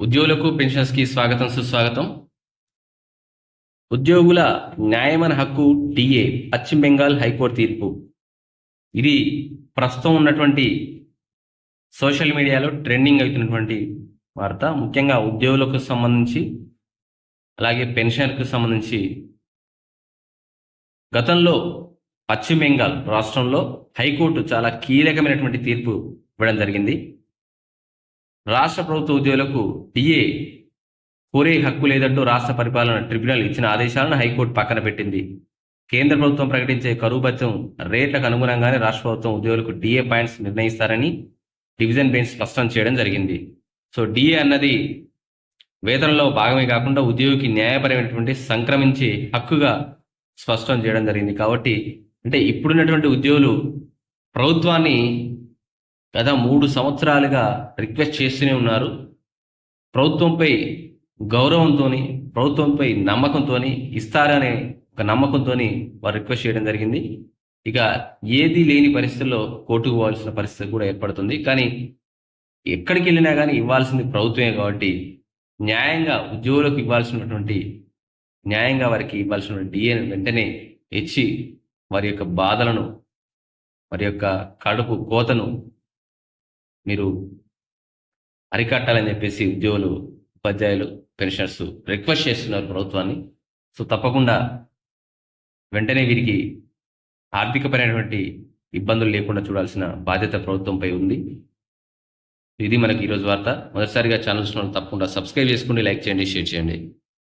ఉద్యోగులకు పెన్షన్స్కి స్వాగతం సుస్వాగతం. ఉద్యోగుల న్యాయమైన హక్కు టీఏ పశ్చిమ బెంగాల్ హైకోర్టు తీర్పు. ఇది ప్రస్తుతం ఉన్నటువంటి సోషల్ మీడియాలో ట్రెండింగ్ అవుతున్నటువంటి వార్త. ముఖ్యంగా ఉద్యోగులకు సంబంధించి అలాగే పెన్షన్కు సంబంధించి. గతంలో పశ్చిమ బెంగాల్ రాష్ట్రంలో హైకోర్టు చాలా కీలకమైనటువంటి తీర్పు ఇవ్వడం జరిగింది. రాష్ట్ర ప్రభుత్వ ఉద్యోగులకు టీఏ కోరే హక్కు లేదంటూ రాష్ట్ర పరిపాలన ట్రిబ్యునల్ ఇచ్చిన ఆదేశాలను హైకోర్టు పక్కన పెట్టింది. కేంద్ర ప్రభుత్వం ప్రకటించే కరువు భత్యం రేట్లకు అనుగుణంగానే రాష్ట్ర ప్రభుత్వం ఉద్యోగులకు డిఏ పాయింట్స్ నిర్ణయిస్తారని డివిజన్ బెంచ్ స్పష్టం చేయడం జరిగింది. సో డిఏ అన్నది వేతనంలో భాగమే కాకుండా ఉద్యోగికి న్యాయపరమైనటువంటి సంక్రమించే హక్కుగా స్పష్టం చేయడం జరిగింది. కాబట్టి అంటే ఇప్పుడున్నటువంటి ఉద్యోగులు ప్రభుత్వాన్ని గత మూడు సంవత్సరాలుగా రిక్వెస్ట్ చేస్తూనే ఉన్నారు. ప్రభుత్వంపై గౌరవంతో ప్రభుత్వంపై నమ్మకంతో ఇస్తారనే ఒక నమ్మకంతో వారు రిక్వెస్ట్ చేయడం జరిగింది. ఇక ఏది లేని పరిస్థితుల్లో కోర్టుకు పోవాల్సిన పరిస్థితి కూడా ఏర్పడుతుంది. కానీ ఎక్కడికి వెళ్ళినా కానీ ఇవ్వాల్సింది ప్రభుత్వమే కాబట్టి న్యాయంగా ఉద్యోగులకు ఇవ్వాల్సినటువంటి న్యాయంగా వారికి ఇవ్వాల్సినటువంటి డిఏను వెంటనే ఇచ్చి వారి యొక్క బాధలను వారి యొక్క కడుపు కోతను మీరు అరికట్టాలని చెప్పేసి ఉద్యోగులు ఉపాధ్యాయులు పెన్షనర్స్ రిక్వెస్ట్ చేస్తున్నారు ప్రభుత్వాన్ని. సో తప్పకుండా వెంటనే వీరికి ఆర్థికపరమైనటువంటి ఇబ్బందులు లేకుండా చూడాల్సిన బాధ్యత ప్రభుత్వంపై ఉంది. ఇది మనకి ఈరోజు వార్త. మొదటిసారిగా ఛానల్స్ తప్పకుండా సబ్స్క్రైబ్ చేసుకోండి లైక్ చేయండి షేర్ చేయండి.